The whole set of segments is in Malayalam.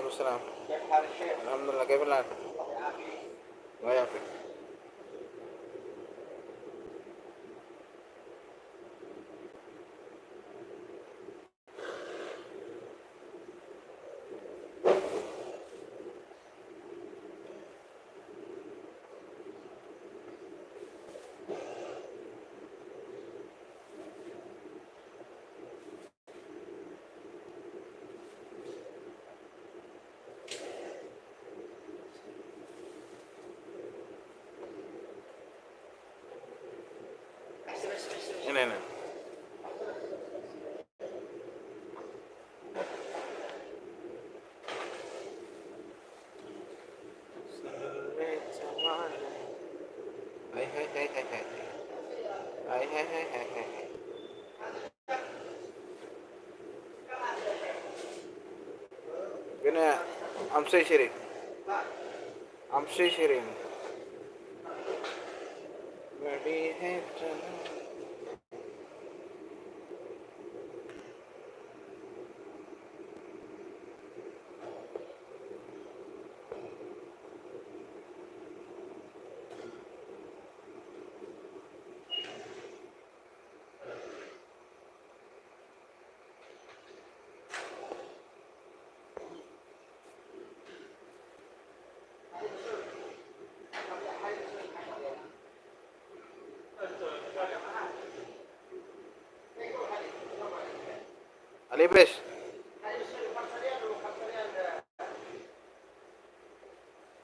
ওয়ালাইকুম আসসালাম আলহামদুলিল্লাহ কেমন ভাই আপনি? Amsterdam. Amsterdam. Where do you have to know? Libres.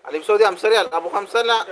اليب سعودي امسريال ابو خمسه لا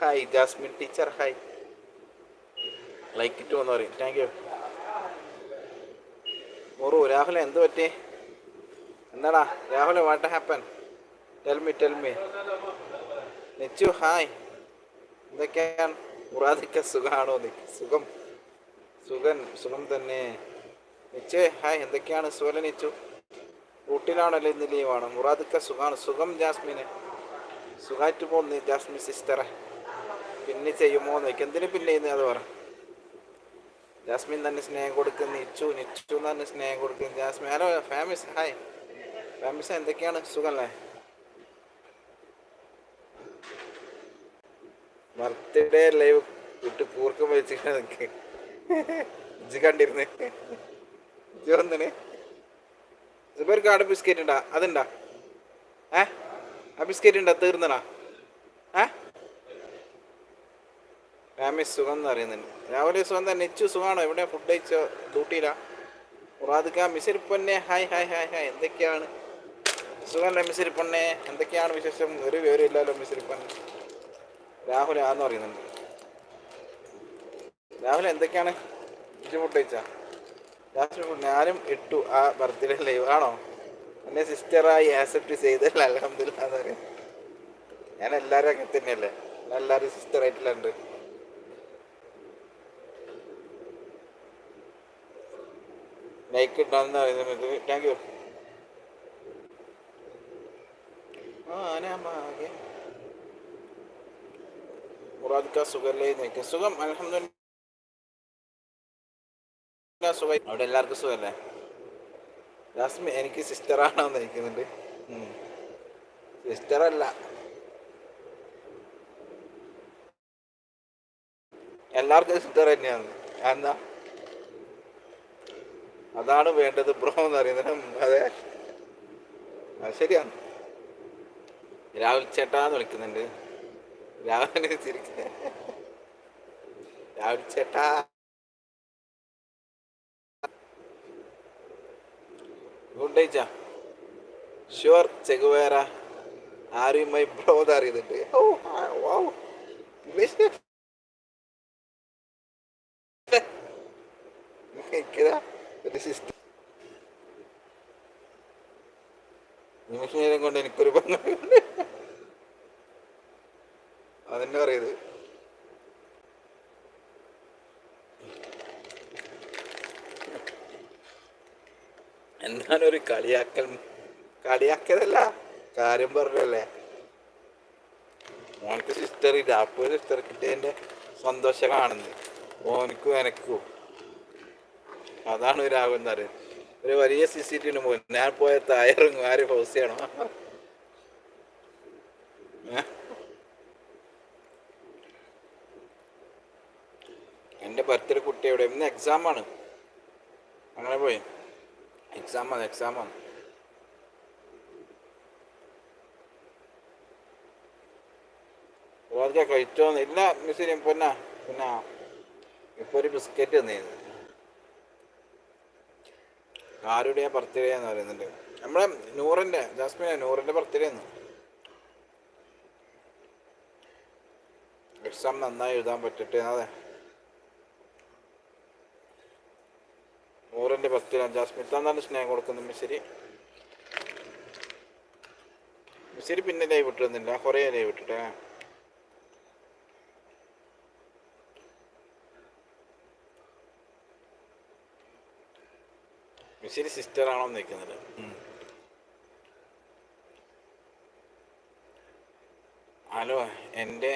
Hi Jasmine teacher hi like ഇട്ടു വന്നു പറയും. താങ്ക് യു ഓറു രാഹുല എന്ത് പറ്റി? എന്താടാ? രാഹുല what happen tell me tell me നെച്ചു hi എന്തൊക്കെയാണ്? ഉറാദിക്ക സുഖമാണോ സുഖം. സുഖൻ സുഖം തന്നെ. നിച്ചേ ഹായ് എന്തൊക്കെയാണ്? സുഖല നിച്ചു? ഊട്ടിലാണല്ലോ ഇന്ന് ലീവാണ് മുറാദിക്ക സുഖമാണ് സുഖം ജാസ്മിന്. സുഖമായിട്ട് പോകുന്നു ജാസ്മിൻ സിസ്റ്ററെ പിന്നെ ചെയ്യുമോ എന്ന് വെക്കും എന്തിനു പിന്നെ ചെയ്യുന്നത് അത് പറ. ജാസ്മിൻ തന്നെ സ്നേഹം കൊടുക്കും നിച്ചു നിച്ചു തന്നെ സ്നേഹം കൊടുക്കും Jasmine hello fams hi. Fams എന്തൊക്കെയാണ്? സുഖമല്ലേ ബർത്ത്ഡേ ലൈവ് വിട്ട് കൂർക്കം വെച്ചിട്ടാണ് നിൽക്ക് ഇജ്ജ് കണ്ടിരുന്ന്. ഒരു കാട് ബിസ്ക്കറ്റ് ഉണ്ടാ അതുണ്ടാ. ഏ? ആ ബിസ്ക്കറ്റ് ഉണ്ടാ തീർന്നടാ. ഏ? ഫാമിലി സുഖം എന്ന് അറിയുന്നുണ്ട് രാവിലെ സുഖം തന്നെ നെച്ചു സുഖമാണോ ഇവിടെ ഫുഡ് കഴിച്ചോ ഡ്യൂട്ടിയിലാ? മുറാദിക്ക മിസിരിപ്പൊന്നെ ഹായ് ഹായ് ഹായ് ഹായ് എന്തൊക്കെയാണ്? സുഖമല്ലേ മിസിരിപ്പൊന്നെ എന്തൊക്കെയാണ് വിശേഷം? ഒരു വിവരം ഇല്ലല്ലോ മിസിരിപ്പൊന്നെ രാഹുൽ ആന്ന് പറയുന്നുണ്ട്. രാഹുൽ എന്തൊക്കെയാണ്? ഇഞ്ചി ഫുഡ് കഴിച്ചാ? രാഹുൽ ഞാനും ഇട്ടു ആ ബർത്ത്ഡേ ലൈവ് ആണോ? എന്നെ സിസ്റ്ററായി ആക്സെപ്റ്റ് ചെയ്തല്ല അലഹമില്ല എന്ന് പറയാം ഞാൻ എല്ലാവരും അങ്ങനെ തന്നെയല്ലേ? എല്ലാവരും സിസ്റ്റർ ആയിട്ടുള്ളുണ്ട് ലൈക്ക് ഇട്ടാന്ന് പറയുന്നത് താങ്ക് യു ആനമാകെ മുറാദിക്ക സുഖല്ലേ? സുഖം. അലഹമില്ല സുഖം. അവിടെ എല്ലാവർക്കും സുഖല്ലേ? രാസ്മി എനിക്ക് സിസ്റ്ററാണോ നയിക്കുന്നുണ്ട് സിസ്റ്റർ അല്ല എല്ലാവർക്കും സിസ്റ്റർ തന്നെയാണ്. എന്താ അതാണ് വേണ്ടത് ബ്രോ എന്ന് പറയുന്നത്. അതെ. അത് ശരിയാണ്. രാഹുൽ ചേട്ടാന്ന് വിളിക്കുന്നുണ്ട്. രാഹുലിനെ ചിരിക്ക. രാഹുൽ ചേട്ടാ. ഗുണ്ടേച്ച ഷുവർ ചെകുവേറ ആരും മൈ ബ്രോ എന്ന് അറിയുന്നുണ്ട് ഓ വൗ. ഇംഗ്ലീഷ് ഒരു സിസ്റ്റം നിമിഷ നേരം കൊണ്ട് എനിക്കൊരു പങ്കുണ്ട്. അതെന്നെ പറയത് എന്നാലൊരു ഒരു കളിയാക്കൽ കളിയാക്കിയതല്ല കാര്യം പറഞ്ഞല്ലേ മോനക്ക് സിസ്റ്റർ ഇല്ല അപ്പോൾ സിസ്റ്റർ കിട്ടിയതിന്റെ സന്തോഷം കാണുന്നത്. ഓനക്കും എനക്കും. അതാണ് ഒരു ഒരു വലിയ സി സി ടി പോയി ഞാൻ പോയ തായറും ആര് ഹൗസ് ചെയ്യണോ. എന്റെ ബർത്ത്ഡേ കുട്ടി എവിടെ? ഇന്ന് എക്സാമാണ് അങ്ങനെ പോയി. എക്സാമാണ് എക്സാമാണ് എക്സാം കഴിച്ചോന്ന്. ഇല്ല മിസ്സിന് പിന്നെ പിന്നെ. ഇപ്പൊ ഒരു ബിസ്ക്കറ്റ് തന്നിരുന്നു ആരുടെ ബർത്ത്ഡേ എന്ന് പറയുന്നുണ്ട്? നമ്മളെ നൂറിന്റെ ജാസ്മിന നൂറിന്റെ ബർത്ത്ഡേ എന്ന് എക്സാം നന്നായി എഴുതാൻ പറ്റട്ടെ അതെ. നൂറിന്റെ ബർത്ത്ഡേ ജാസ്മിൻ. തന്നെ സ്നേഹം കൊടുക്കുന്നു മിസ്സിരി. മിസ്സിരി പിന്നെ ലൈവ് ഇട്ടിരുന്നില്ല കുറേ ലൈവ് വിട്ടിട്ടേ മിസ്സിരി സിസ്റ്റർ ആണോ നിൽക്കുന്നത് ഹലോ എന്റെ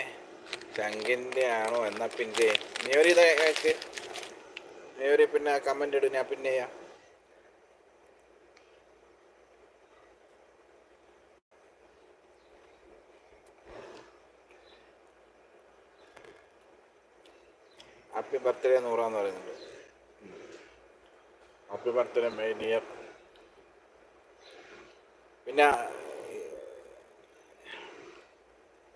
ചങ്കിന്റെ ആണോ? എന്നാ പിന്നെ നീ ഒരു ഇത് അയക്ക് നീ ഒരു പിന്നെ കമന്റ് ഇടും ഞാൻ പിന്നെ ചെയ്യാം. ഹാപ്പി ബർത്ത്ഡേ നൂറാന്ന് പറയുന്നുണ്ട്. മെയ് ഇയർ പിന്നെ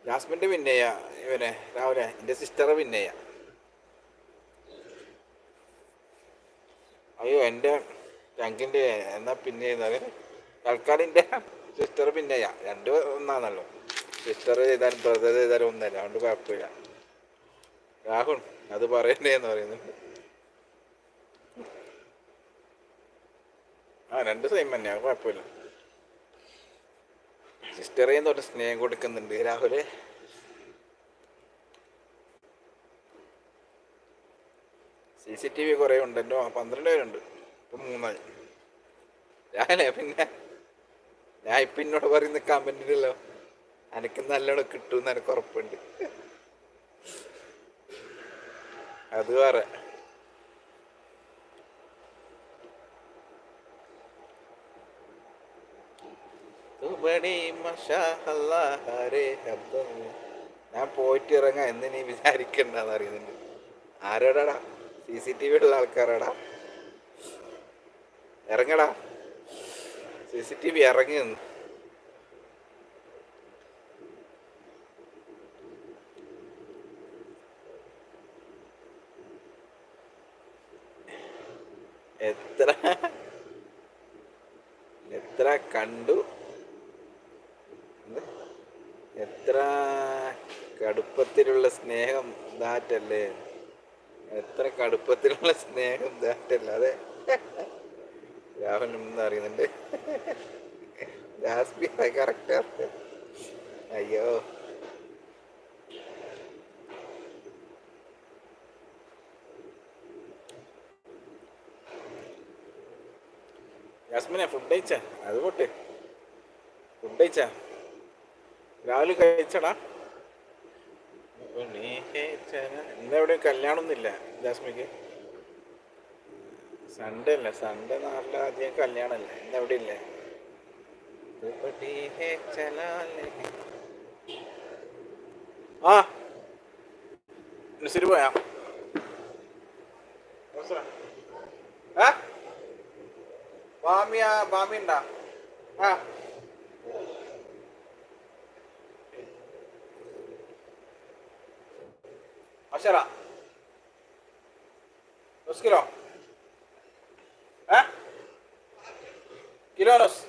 ജാസ്മിന്റെ പിന്നെയ ഇവനെ രാവിലെ എന്റെ സിസ്റ്റർ പിന്നെയ അയ്യോ എന്റെ രംഗിന്റെ എന്നാ പിന്നെ തൽക്കാലം എന്റെ സിസ്റ്റർ പിന്നെയ രണ്ട് ഒന്നാണല്ലോ. സിസ്റ്റർ ചെയ്താലും ബ്രദർ ചെയ്താലും ഒന്നല്ല അതുകൊണ്ട് കുഴപ്പമില്ല. രാഹുൽ അത് പറയണ്ടേ എന്ന് പറയുന്നുണ്ട്. ആ രണ്ട് സെയിം തന്നെയാണ് കുഴപ്പമില്ല. സിസ്റ്ററിൽ നിന്ന് സ്നേഹം കൊടുക്കുന്നുണ്ട്. Rahul. C C T V കുറേ ഉണ്ടല്ലോ പന്ത്രണ്ട് പേരുണ്ട്. ഇപ്പം മൂന്നായി. രാഹുലേ പിന്നെ ഞാൻ ഇപ്പം എന്നോട് പറയുന്ന കമന്റിലല്ലോ എനിക്ക് നല്ലോണം കിട്ടുമെന്ന് എനിക്ക് ഉറപ്പുണ്ട്. അത് വേറെ. ഞാൻ പോയിട്ട് ഇറങ്ങാം എന്ന് നീ വിചാരിക്കണ്ടെന്ന് അറിയുന്നുണ്ട് ആരോടാടാ? സി സി ടി വി ഉള്ള ആൾക്കാരാടാ? ഇറങ്ങടാ. സി സി ടി വി ഇറങ്ങി നിന്ന്. എത്ര? എത്ര കണ്ടു എത്ര കടുപ്പത്തിലുള്ള സ്നേഹം ദാറ്റല്ലേ? എത്ര കടുപ്പത്തിലുള്ള സ്നേഹം ദാറ്റല്ല? അതെ. രാഹുൽ എന്ന് അറിയുന്നുണ്ട്. കറക്റ്റ് അയ്യോ. ജാസ്മിനെ ഫുഡ് കഴിച്ചാ? അത് പോട്ടെ. ഫുഡ് കഴിച്ചാ? രാവിലെ കഴിച്ചടാ. ഇന്നെവിടെയും കല്യാണമൊന്നുമില്ല? ജാസ്മിക്ക്? സൺഡേ അല്ലേ സൺഡേ നാട്ടിൽ അധികം കല്യാണമല്ലേ? ഇന്നെവിടെ ഇല്ലേ. ആ നസീർ പോയാ? ബാമിയ ബാമി ഉണ്ടാ ആ. عشرة نص كيلو ها كيلو ونص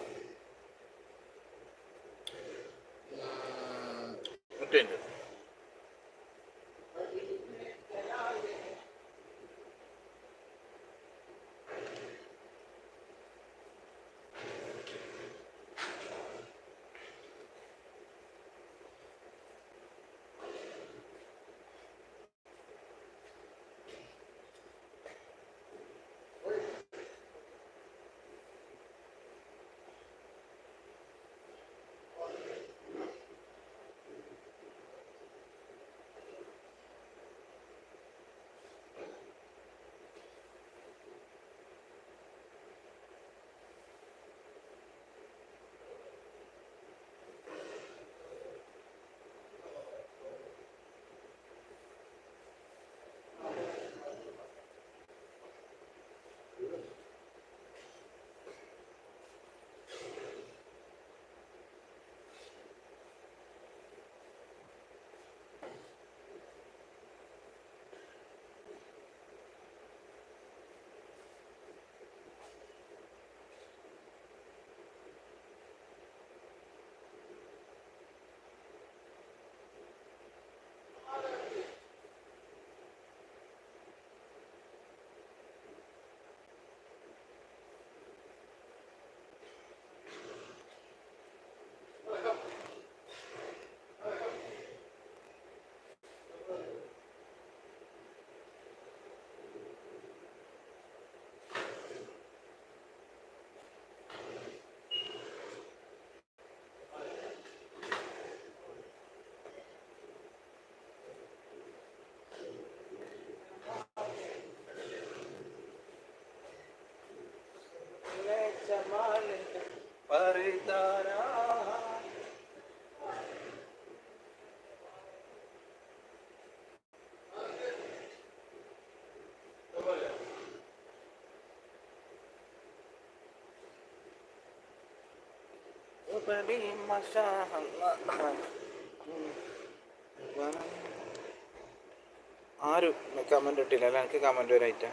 ما شاء الله ആരും കമന്റ് ഇട്ടില്ല അല്ല എനിക്ക് കമന്റ് വരായിട്ടാ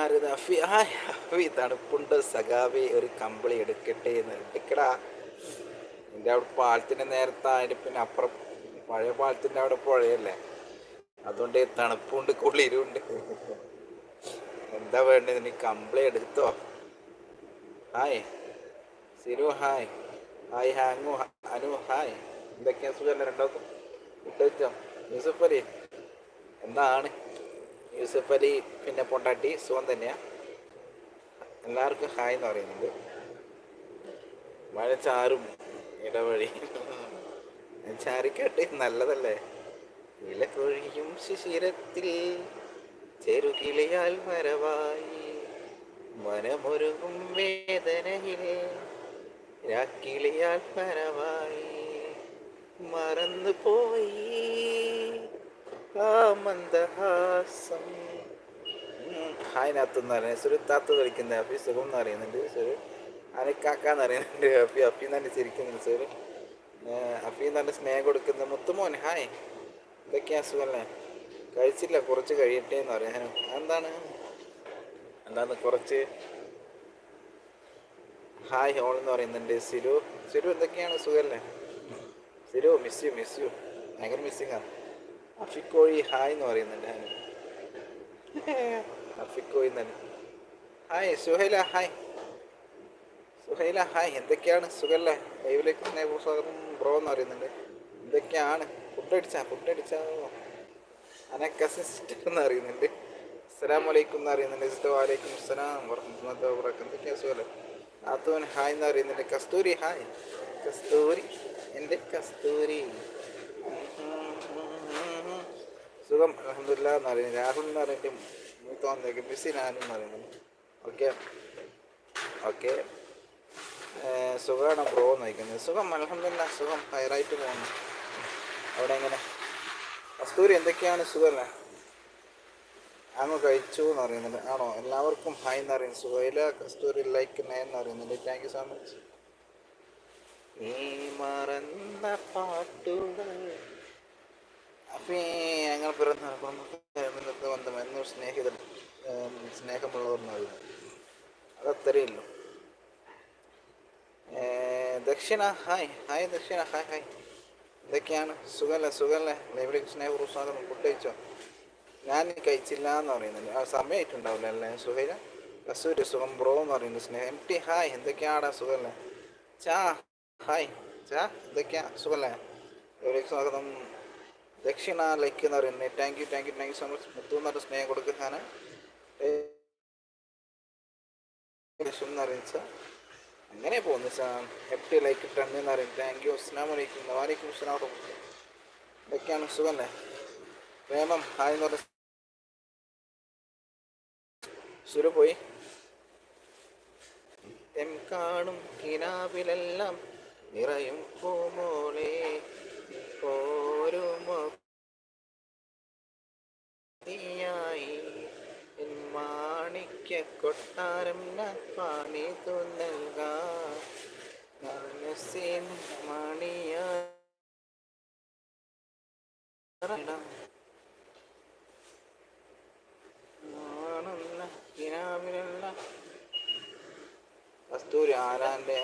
ആരത് ഹായ് അഫി തണുപ്പുണ്ട് സഖാവി ഒരു കമ്പിളി എടുക്കട്ടെ എന്ന് എടുക്കടാ. എന്റെ അവിടെ പാലത്തിന്റെ നേരത്തെ അതിന്റെ പിന്നെ അപ്പുറം പഴയ പാലത്തിന്റെ അവിടെ പുഴയല്ലേ? അതുകൊണ്ട് തണുപ്പുണ്ട് കുളിരുണ്ട്. എന്താ വേണ്ടത് നീ കമ്പിളി എടുത്തോ? ഹായ്. സിരു ഹായ്. ഹായ് ഹാങ്ങു അനു ഹായ്. എന്തൊക്കെയാ സുഖമല്ല രണ്ടാമത്തും ഫുഡ് യൂസഫ് അലി എന്താണ് യൂസഫ് അലി പിന്നെ പൊണ്ടാട്ടി സുഖം തന്നെയാണ് എല്ലാവർക്കും ഹായ് എന്ന് പറയുന്നത് മഴ ചാറും ഇടവഴി. ചാരിക്കട്ടെ നല്ലതല്ലേ? ഇലക്കൊഴിയും ശിശിരത്തിൽ ചെറുകിളിയാൽ മരവായി മനമൊരുകും വേദനയിൽ രാക്കിളിയാൽ മരവായി മറന്നു പോയി മന്ദഹാസം ഹായനകത്തെന്ന് പറയുന്നത്. സുരുത്താത്ത് കളിക്കുന്ന അഫി സുഖം എന്ന് പറയുന്നുണ്ട്. സുരു അനക്കാക്കാന്ന് പറയുന്നുണ്ട്. അഫി അഫി തന്നെ ചിരിക്കുന്നുണ്ട് സുരു അഫി തന്നെ സ്നേഹം കൊടുക്കുന്ന മുത്തുമോൻ ഹായ്. ഇതൊക്കെയാ സുഖമല്ലേ കഴിച്ചില്ല കുറച്ച് കഴിയട്ടെ എന്ന് പറയാനും എന്താണ് എന്താണ് കുറച്ച്? ഹായ് ഹോൾ എന്ന് പറയുന്നുണ്ട്. സിരു സിരു എന്തൊക്കെയാണ് സുഖമല്ലേ Siru miss you miss you ഭയങ്കര മിസ്സിങ് ആണ് അഫിക്കോഴി ഹായ് എന്ന് പറയുന്നുണ്ട് ഞാൻ അഫിക്കോഴി തന്നെ. Hi Suhaila hi Suhaila hi എന്തൊക്കെയാണ്? സുഖല്ലേ? ലൈവിലേക്ക് തന്നെ സ്വാഗതം ബ്രോ എന്ന് പറയുന്നുണ്ട്. എന്തൊക്കെയാണ്? ഫുഡ് അടിച്ചാ ഫുഡ് അടിച്ചാ. അനക്ക സിസ്റ്റർ എന്ന് അറിയുന്നുണ്ട് അസ്സലാം വലൈക്കും എന്ന് അറിയുന്നുണ്ട് സിസ്റ്റർ വാലൈക്കും അസ്സലാം വർഹമത്ത് വബറകാതുഹു എന്തൊക്കെയാ സുഖല്ലേ? ആത്തൂൻ ഹായ് എന്ന് അറിയുന്നുണ്ട് കസ്തൂരി ഹായ് കസ്തൂരി. എന്റെ കസ്തൂരി. സുഖം അലഹമില്ല എന്ന് പറയുന്നത് രാഹുൽ എന്ന് പറയുന്നത് മൂത്തോന്നേക്ക് മിസ്സി ഞാനും എന്ന് പറയുന്നത് ഓക്കെ? ഓക്കെ? സുഖമാണ് ബ്രോ നയിക്കുന്നത് സുഖം അലഹമില്ല സുഖം. ഹയറായിട്ട് പോകുന്നു അവിടെ എങ്ങനെ? കസ്തൂരി എന്തൊക്കെയാണ് സുഖമല്ലേ അങ്ങ് കഴിച്ചു എന്ന് പറയുന്നുണ്ട്. ആണോ? എല്ലാവർക്കും ഹായ് എന്ന് പറയുന്നത് സുഖയില കസ്തൂരി ലൈക്ക് നയൻ എന്ന് പറയുന്നുണ്ട്. താങ്ക് യു സോ മച്ച് നീ മറന്ന പാട്ടുകൾ അപ്പേ ഞങ്ങൾ പിറന്ന കുടുംബത്തെ ബന്ധമായിരുന്നു സ്നേഹിതൻ സ്നേഹമുള്ളവർന്നായിരുന്നു എന്നായിരുന്നു അതത്രയേ ഉള്ളൂ Dakshina hi hi Dakshina hi hi. ഇതൊക്കെയാണ് സുഖമല്ലേ സുഖമല്ലേ ലൈബ്രറിക്ക് സ്നേഹ സ്വാഗതം ഫുഡ് കഴിച്ചോ? ഞാൻ കഴിച്ചില്ല എന്ന് പറയുന്നുണ്ട്. ആ സമയമായിട്ടുണ്ടാവില്ല അല്ലേ? സുഹൈല കസൂരി സുഖം ബ്രോ എന്ന് പറയുന്നത് സ്നേഹം. എം ടി ഹായ് എന്തൊക്കെയാടാ? സുഖമല്ലേ ചാ ഹായ് ചാ എന്തൊക്കെയാ? സുഖമല്ലേ ലൈബ്രറിക്ക് സ്വാഗതം ദക്ഷിണ ലൈക്ക് എന്ന് പറയുന്നത് thank you thank you thank you so much മുത്തു എന്ന് പറഞ്ഞ സ്നേഹം അറിയിച്ച. അങ്ങനെ പോകുന്നു സാർ എട്ട് ലൈക്ക് ടെൻ എന്ന് പറയും താങ്ക് യു അസ്സാം വലൈക്കും വാലിക്കും അസ്സലാം ഇതൊക്കെയാണ് സുഖമല്ലേ? പ്രേമം ഹായ് എന്ന് പറഞ്ഞ സുരു പോയി. എം കാണും കിനാവിലെല്ലാം. നിറയും പൂമോളെ ഓരോ നീയായി എൻ മാണിക്യ കൊട്ടാരം ഞാൻ പാണി നൽകാം മനസ്സിൻ മണിയ കസ്തൂരി ആരാന്റെ